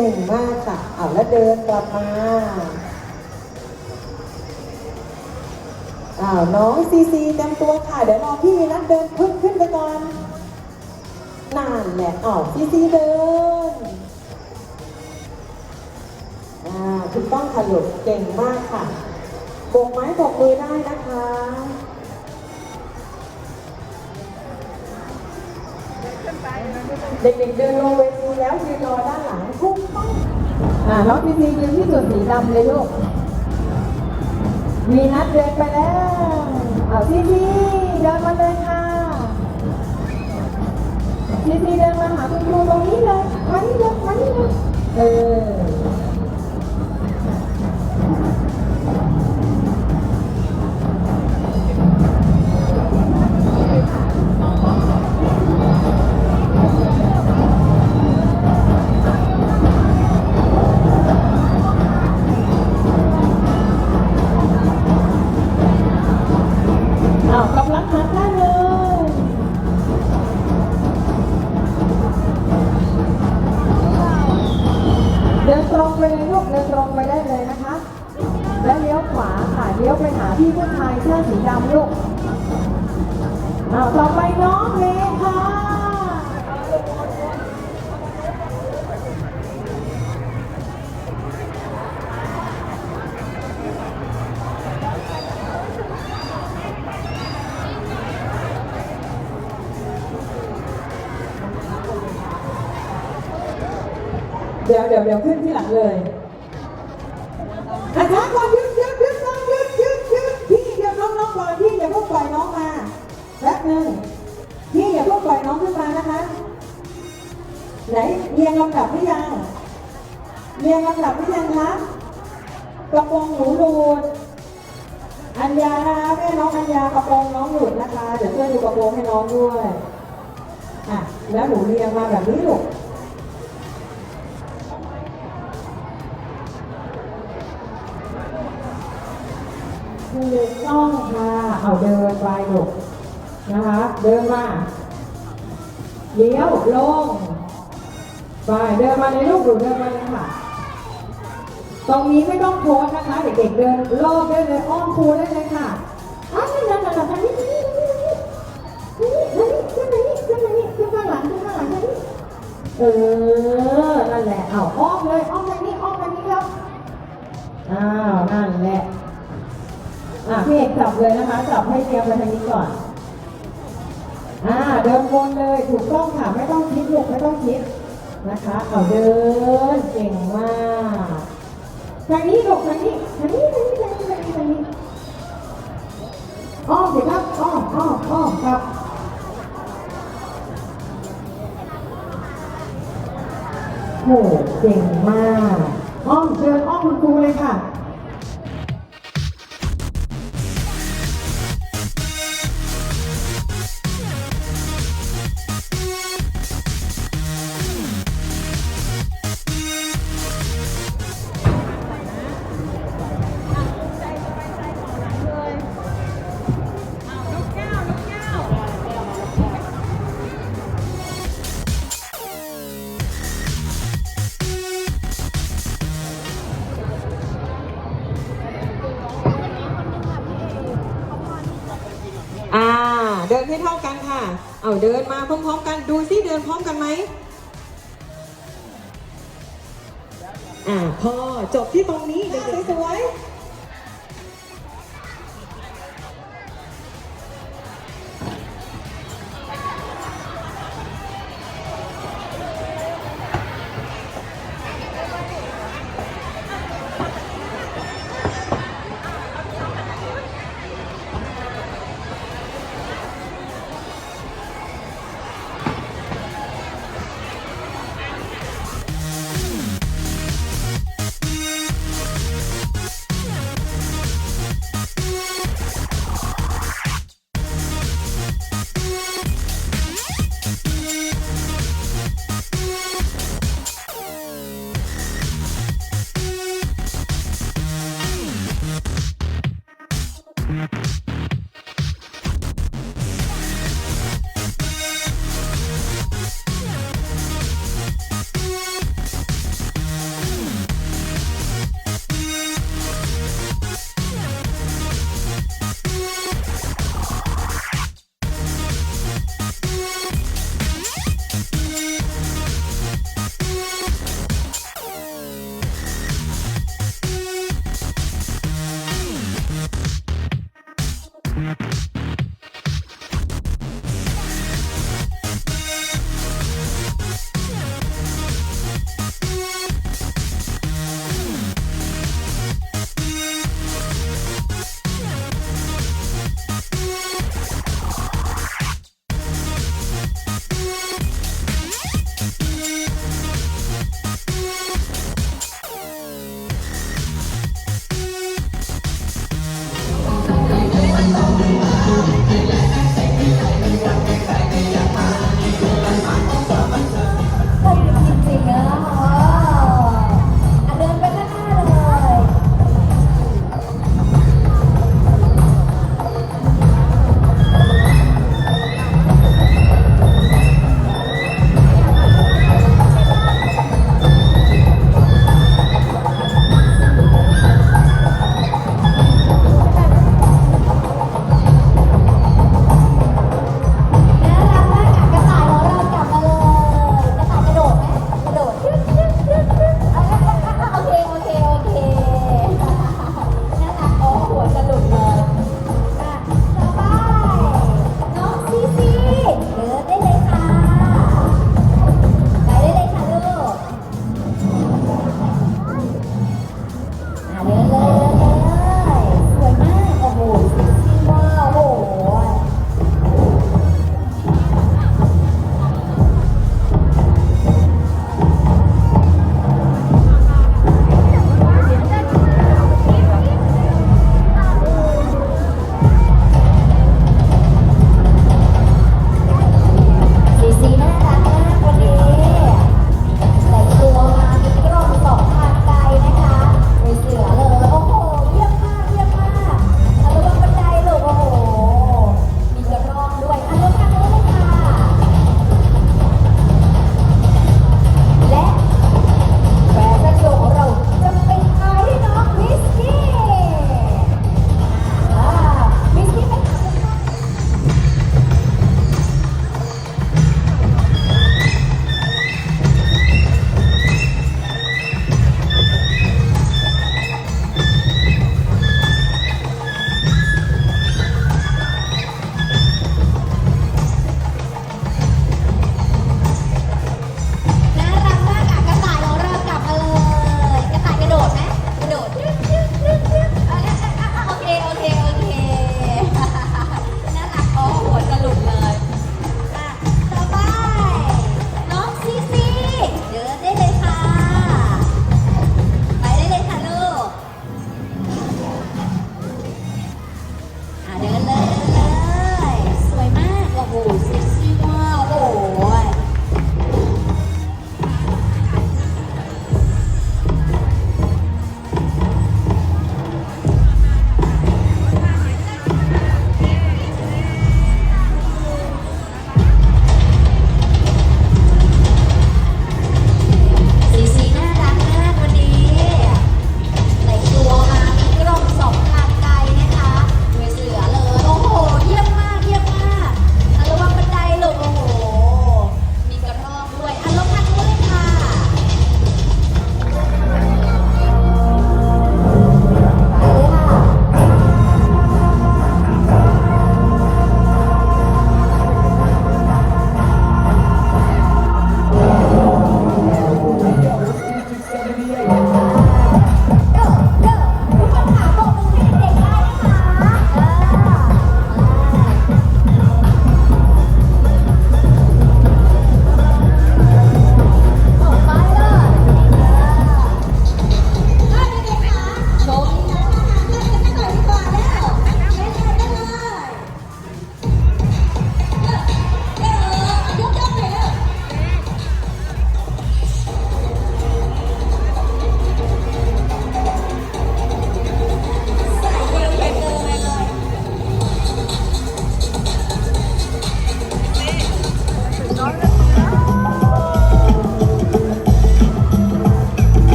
เก่งมากค่ะ เอาแล้วเดินกลับมาอ้าวน้องซีซีเต็มตัวค่ะ เดี๋ยวรอพี่วีนัทเดินขึ้นขึ้นไปก่อนนั่นแหละอ้าวซีซีเดินอ่าถูกต้องค่ะหลุดเก่งมากค่ะโบกไม้โบกมือได้นะคะ เด็กๆเดินลงเวทีแล้วยืนรอด้านหลังทุกป้องอ่าน้องพีพียืนที่จุดสีดำเลยลูก มีนัดเดินไปแล้วเอาพีพีเดินมาเลยค่ะพีพีเดินมาหาคุณครูตรงนี้เลยมานี่เลยมานี่เลยเออ ไปน้องเลค่ะ เดี๋ยวเดี๋ยวเดี๋ยวขึ้นที่หลังเลย นึงพี่อย่าเพิ่งปล่อยน้องขึ้นมานะคะ ไหนเรียงลำดับหรือยังเรียงลำดับหรือยังคะกระโปรงหนูหลุดอัญญานะคะแม่น้องอัญญากระโปรงน้องหลุดนะคะเดี๋ยวช่วยดูกระโปรงให้น้องด้วยอะแล้วหนูเรียงมาแบบนี้ลูกถูกต้องค่ะเอาเดินไปลูก นะคะ เดินมาเลี้ยวลงไปเดินมาในลูกหนูเดินมาเลยค่ะ ตรงนี้ไม่ต้องโพสนะคะ เด็กๆเดินรอบได้เลยอ้อมครูได้เลยค่ะอ้าวนั่นนั่นนั่นทางนี้ทางนี้ทางนี้ทางนี้ขึ้นมานี่ขึ้นมานี่ขึ้นข้างหลังขึ้นข้างหลังทางนี้เออ นั่นแหละเอาอ้อมเลยอ้อมทางนี้อ้อมทางนี้แล้วอ้าวนั่นแหละอะพี่เอกจับเลยนะคะจับให้เตรียมไปทางนี้ก่อน อ่าเดินวนเลยถูกต้องค่ะไม่ต้องคิดลูกไม่ต้องคิดนะคะเอาเดินเก่งมากทางนี้ลูกทางนี้ เดินให้เท่ากันค่ะ เอาเดินมาพร้อมๆกันดูซิเดินพร้อมกันไหมอ่าพอจบที่ตรงนี้เด็กสวยๆ